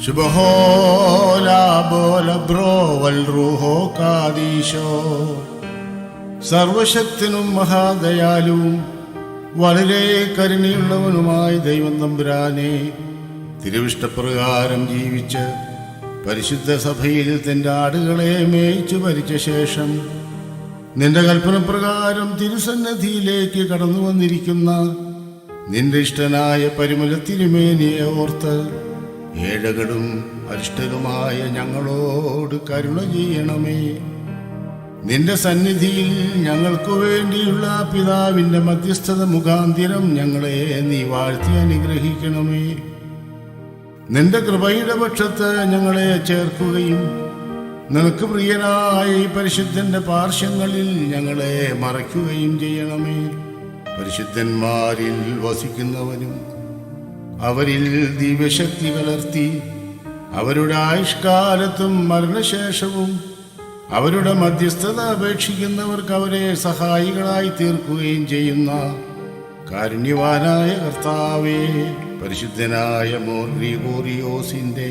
ശുഭഹോലാബോലബ്രോവൽറൂഹോ കാദീശോ. സർവശക്തനും മഹാദയാലുവും വളരെ കരുണയുള്ളവനുമായ ദൈവം തമ്പുരാനെ തിരുവിഷ്ടപ്രകാരം ജീവിച്ച് പരിശുദ്ധ സഭയിൽ തന്റെ ആടുകളെ മേയിച്ചു ഭരിച്ച ശേഷം നിന്റെ കൽപ്പനപ്രകാരം തിരുസന്നിധിയിലേക്ക് കടന്നു വന്നിരിക്കുന്ന നിന്റെ ഇഷ്ടനായ പരിമല തിരുമേനിയെ ഓർത്ത് ഏഴകളും അരിഷ്ടരുമായ ഞങ്ങളോട് കരുണ ചെയ്യണമേ. നിന്റെ സന്നിധിയിൽ ഞങ്ങൾക്കു വേണ്ടിയുള്ള പിതാവിന്റെ മധ്യസ്ഥത മുഖാന്തിരം ഞങ്ങളെ നീ വാഴ്ത്തി അനുഗ്രഹിക്കണമേ. നിന്റെ കൃപയുടെ പക്ഷത്ത് ഞങ്ങളെ ചേർക്കുകയും നിനക്ക് പ്രിയനായ ഈ പരിശുദ്ധന്റെ പാർശ്വങ്ങളിൽ ഞങ്ങളെ മറയ്ക്കുകയും ചെയ്യണമേ. പരിശുദ്ധന്മാരിൽ വസിക്കുന്നവനും അവരിൽ ദിവ്യശക്തി വളർത്തി അവരുടെ ആയുഷ്കാലത്തും മരണശേഷവും അവരുടെ മധ്യസ്ഥത അപേക്ഷിക്കുന്നവർക്ക് അവരെ സഹായികളായി തീർക്കുകയും ചെയ്യുന്ന കാരുണ്യവാനായ കർത്താവേ പരിശുദ്ധനായ മോർ ഗ്രിഗോറിയോസിന്റെ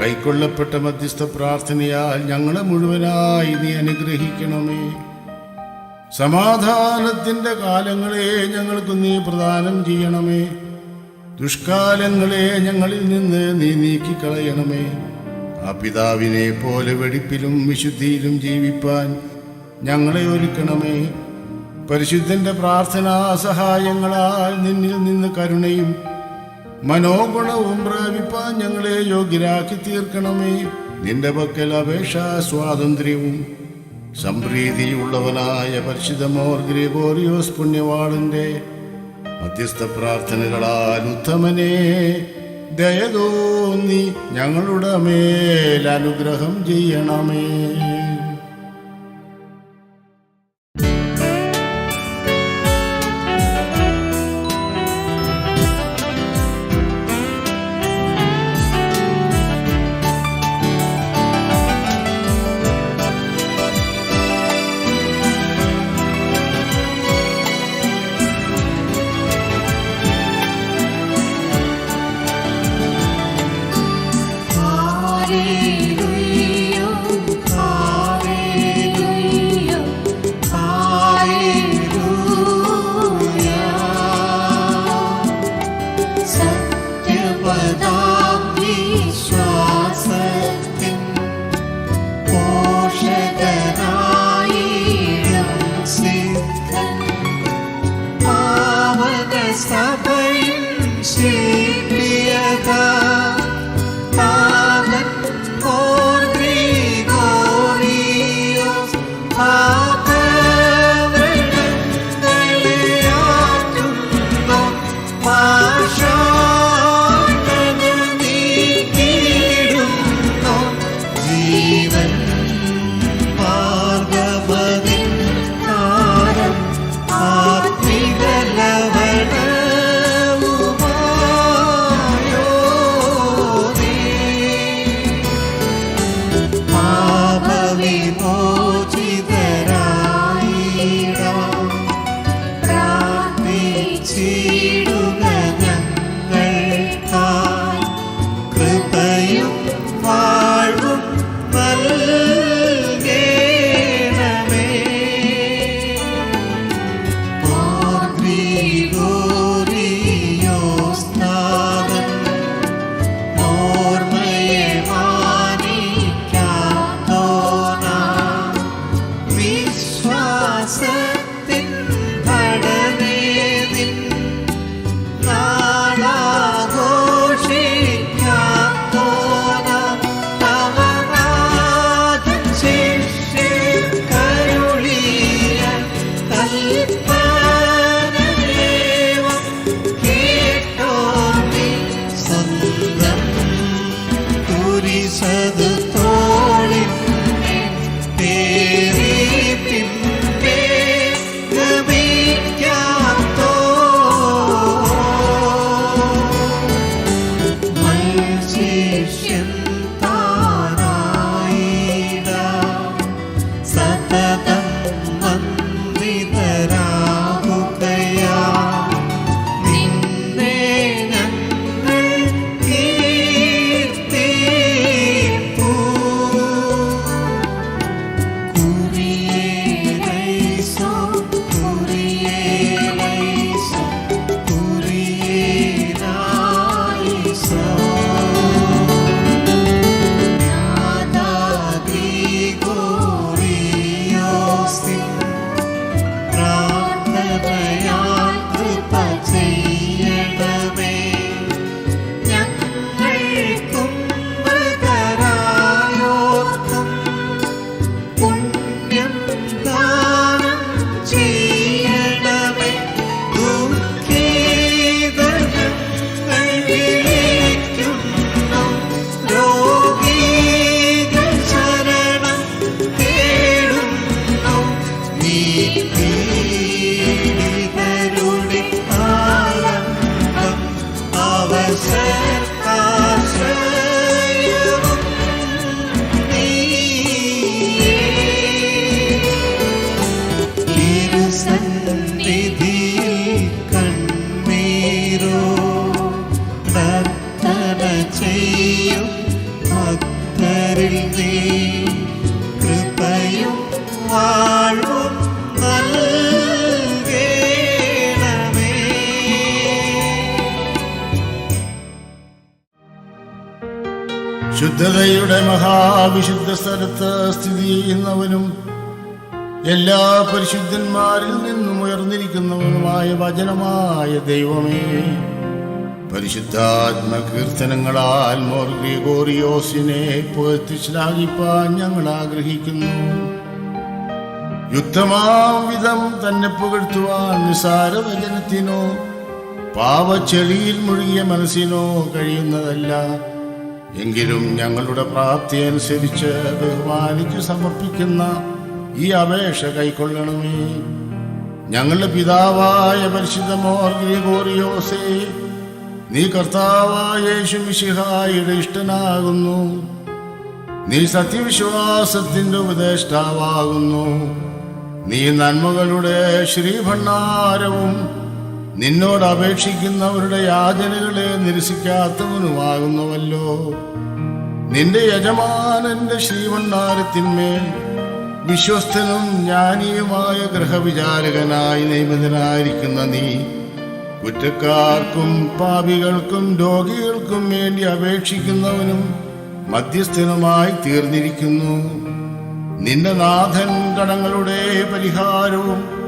കൈക്കൊള്ളപ്പെട്ട മധ്യസ്ഥ പ്രാർത്ഥനയാൽ ഞങ്ങളെ മുഴുവനായി നീ അനുഗ്രഹിക്കണമേ. സമാധാനത്തിന്റെ കാലങ്ങളെ ഞങ്ങൾക്ക് നീ പ്രദാനം ചെയ്യണമേ. ദുഷ്കാലങ്ങളെ ഞങ്ങളിൽ നിന്ന് നീ നീക്കിക്കളയണമേ. ആ പിതാവിനെ പോലെ വെടിപ്പിലും വിശുദ്ധിയിലും ജീവിപ്പാൻ ഞങ്ങളെ ഒരുക്കണമേ. പരിശുദ്ധന്റെ പ്രാർത്ഥനാ സഹായങ്ങളാൽ നിന്നിൽ നിന്ന് കരുണയും മനോഗുണവും പ്രാപിപ്പാൻ ഞങ്ങളെ യോഗ്യരാക്കി തീർക്കണമേ. നിന്റെ പക്കൽ അപേക്ഷാ സ്വാതന്ത്ര്യവും സംപ്രീതിയുള്ളവനായ പരിശുദ്ധമോർ ഗ്രിഗോറിയോസ് പുണ്യവാളന്റെ മധ്യസ്ഥ പ്രാർത്ഥനകളാൽ ഉത്തമനെ ദയതോന്നി ഞങ്ങളുടെ മേൽ അനുഗ്രഹം ചെയ്യണമേ. सत्यपदामि विश्वासत्य पोषाय सिद्ध पामदस्थ श्री ശുദ്ധതയുടെ മഹാവിശുദ്ധ സ്ഥലത്ത് സ്ഥിതി ചെയ്യുന്നവനും എല്ലാ പരിശുദ്ധന്മാരിൽ നിന്നും ഉയർന്നിരിക്കുന്നവനുമായ വചനമായ ദൈവമേ പരിശുദ്ധാത്മ കീർത്തനങ്ങളാൽ മോർ ഗ്രിഗോറിയോസിനെ പുകഴ്ത്തി ശ്ലാഘിപ്പാൻ ഞങ്ങൾ ആഗ്രഹിക്കുന്നു. യുക്തമാം വിധം തന്നെ പുകഴ്ത്തുവാൻ നിസാര വചനത്തിനോ പാവച്ചെളിയിൽ മുഴുകിയ മനസ്സിനോ കഴിയുന്നതല്ല. എങ്കിലും ഞങ്ങളുടെ പ്രാപ്തി അനുസരിച്ച് ബഹുമാനിച്ച് സമർപ്പിക്കുന്ന ഈ അപേക്ഷ കൈക്കൊള്ളണമേ. ഞങ്ങളുടെ പിതാവായ ഗ്രിഗോറിയോസേ നീ കർത്താവായ യേശുമിശിഹായുടെ ഇഷ്ടനാകുന്നു. നീ സത്യവിശ്വാസത്തിന്റെ ഉപദേഷ്ടാവാകുന്നു. നീ നന്മകളുടെ ശ്രീഭണ്ഡാരവും നിന്നോട് അപേക്ഷിക്കുന്നവരുടെ യാചനകളെ നിരസിക്കാത്തവനുമാകുന്നുവല്ലോ. നിന്റെ യജമാനന്റെ ശ്രീമണ്ണാരത്തിന്മേൽ വിശ്വസ്തനും ജ്ഞാനിയുമായ ഗ്രഹവിചാരകനായി നിയമിതനായിരിക്കുന്ന നീ കുറ്റക്കാർക്കും പാപികൾക്കും രോഗികൾക്കും വേണ്ടി അപേക്ഷിക്കുന്നവനും മധ്യസ്ഥനുമായി തീർന്നിരിക്കുന്നു. നിന്റെ നാഥൻ കടങ്ങളുടെ പരിഹാരവും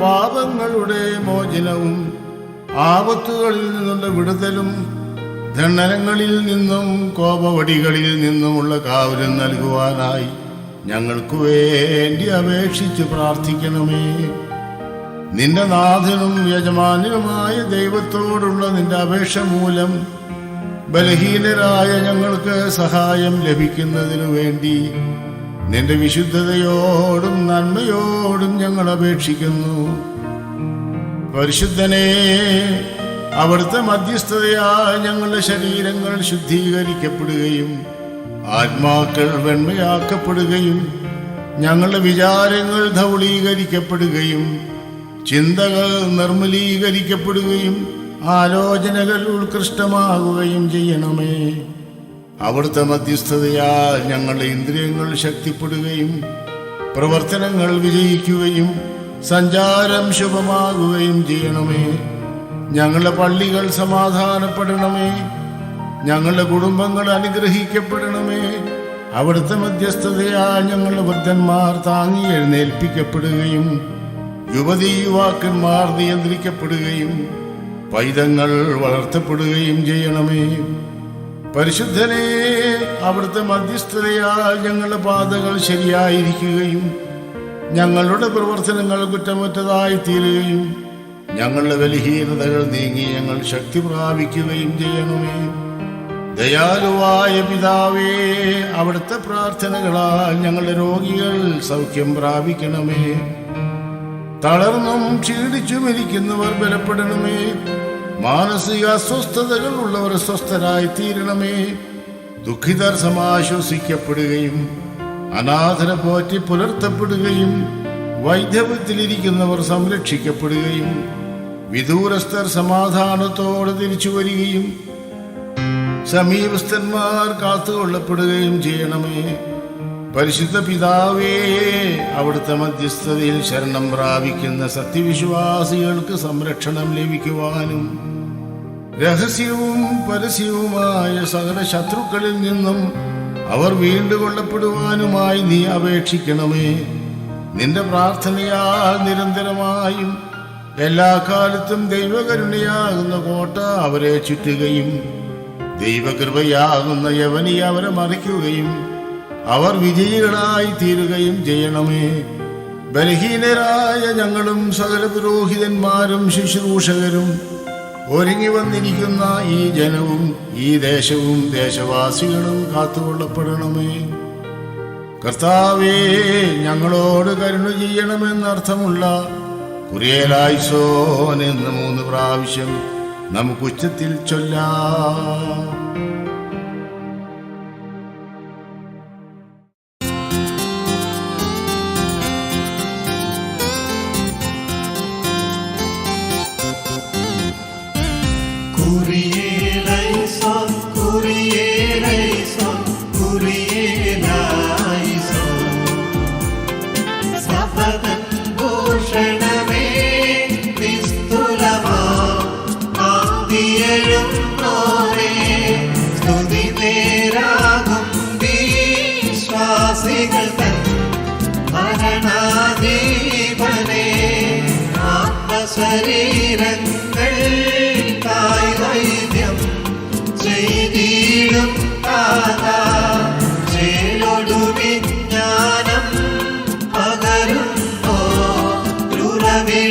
പാപങ്ങളുടെ മോചനവും ആപത്തുകളിൽ നിന്നുള്ള വിടുതലും ദണ്ഡനങ്ങളിൽ നിന്നും കോപവടികളിൽ നിന്നുമുള്ള കാവലും നൽകുവാനായി ഞങ്ങൾക്ക് വേണ്ടി അപേക്ഷിച്ച് പ്രാർത്ഥിക്കണമേ. നിന്റെ നാഥനും യജമാനുമായ ദൈവത്തോടുള്ള നിന്റെ അപേക്ഷ മൂലം ബലഹീനരായ ഞങ്ങൾക്ക് സഹായം ലഭിക്കുന്നതിനു വേണ്ടി നിന്റെ വിശുദ്ധതയോടും നന്മയോടും ഞങ്ങൾ അപേക്ഷിക്കുന്നു. പരിശുദ്ധനെ അവിടുത്തെ മധ്യസ്ഥതയാൽ ഞങ്ങളുടെ ശരീരങ്ങൾ ശുദ്ധീകരിക്കപ്പെടുകയും ആത്മാക്കൾ വെണ്മയാക്കപ്പെടുകയും ഞങ്ങളുടെ വിചാരങ്ങൾ ധൗളീകരിക്കപ്പെടുകയും ചിന്തകൾ നിർമ്മലീകരിക്കപ്പെടുകയും ആലോചനകൾ ഉത്കൃഷ്ടമാകുകയും ചെയ്യണമേ. അവിടുത്തെ മധ്യസ്ഥതയാൽ ഞങ്ങളുടെ ഇന്ദ്രിയങ്ങൾ ശക്തിപ്പെടുകയും പ്രവർത്തനങ്ങൾ വിജയിക്കുകയും സഞ്ചാരം ശുഭമാകുകയും ചെയ്യണമേ. ഞങ്ങളുടെ പള്ളികൾ സമാധാനപ്പെടണമേ. ഞങ്ങളുടെ കുടുംബങ്ങൾ അനുഗ്രഹിക്കപ്പെടണമേ. അവിടുത്തെ മധ്യസ്ഥതയാൽ ഞങ്ങളുടെ വൃദ്ധന്മാർ താങ്ങി എഴുന്നേൽപ്പിക്കപ്പെടുകയും യുവതി യുവാക്കന്മാർ നിയന്ത്രിക്കപ്പെടുകയും പൈതങ്ങൾ വളർത്തപ്പെടുകയും ചെയ്യണമേ. പരിശുദ്ധനെ അവിടുത്തെ മധ്യസ്ഥതയാൽ ഞങ്ങളുടെ പാതകൾ ശരിയായിരിക്കുകയും ഞങ്ങളുടെ പ്രവർത്തനങ്ങൾ കുറ്റമറ്റതായി തീരുകയും ഞങ്ങളുടെ ബലഹീനതകൾ നീങ്ങി ഞങ്ങൾ ശക്തി പ്രാപിക്കുകയും ചെയ്യണമേ. ദയാലുവായ പിതാവേ അവിടുത്തെ പ്രാർത്ഥനകളാൽ ഞങ്ങളുടെ രോഗികൾ സൗഖ്യം പ്രാപിക്കണമേ. തളർന്നും ക്ഷീണിച്ചും ഇരിക്കുന്നവർ ബലപ്പെടണമേ. മാനസിക അസ്വസ്ഥതകൾ ഉള്ളവർ സ്വസ്ഥരായി തീരണമേ ദുഃഖിതർ സമാശ്വസിക്കപ്പെടുകയും അനാഥരെ പോറ്റി പുലർത്തപ്പെടുകയും വൈദ്യവത്തിലിരിക്കുന്നവർ സംരക്ഷിക്കപ്പെടുകയും വിദൂരസ്ഥർ സമാധാനത്തോടെ തിരിച്ചു വരികയും സമീപസ്ഥന്മാർ കാത്തുകൊള്ളപ്പെടുകയും ചെയ്യണമേ. പരിശുദ്ധ പിതാവേ അവിടുത്തെ മധ്യസ്ഥതയിൽ ശരണം പ്രാപിക്കുന്ന സത്യവിശ്വാസികൾക്ക് സംരക്ഷണം ലഭിക്കുവാനും രഹസ്യവും പരസ്യവുമായ സകല ശത്രുക്കളിൽ നിന്നും അവർ വീണ്ടുകൊള്ളപ്പെടുവാനുമായി നീ അപേക്ഷിക്കണമേ. നിന്റെ പ്രാർത്ഥനയാൽ നിരന്തരമായും എല്ലാ കാലത്തും ദൈവകരുണയാകുന്ന കോട്ട അവരെ ചുറ്റുകയും ദൈവകൃപയാകുന്ന യവനി അവരെ മറിക്കുകയും അവർ വിജയികളായി തീരുകയും ചെയ്യണമേ. ബലഹീനരായ ഞങ്ങളും സകല പുരോഹിതന്മാരും ശുശ്രൂഷകരും ഒരുങ്ങി വന്നിരിക്കുന്ന ഈ ജനവും ഈ ദേശവും ദേശവാസികളും കാത്തുകൊള്ളപ്പെടണമേ. കർത്താവേ ഞങ്ങളോട് കരുണ ചെയ്യണമെന്നർത്ഥമുള്ള കുറിയലായിസോ എന്ന് മൂന്ന് പ്രാവശ്യം നമുക്കുച്ചത്തിൽ ചൊല്ലാം.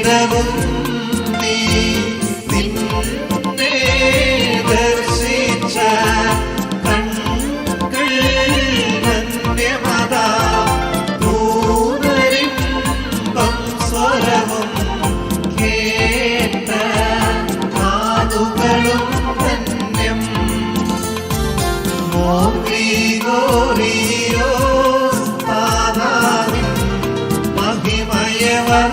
ജീവിതവും നീ നിന്നെ ദർശിച്ച കൺകൾ ധന്യമതാ ദൂതരിമ്പം സ്വരവും കേട്ട കാതുകളും ധന്യം മോറി ഗോറിയോ മഹിമയവർ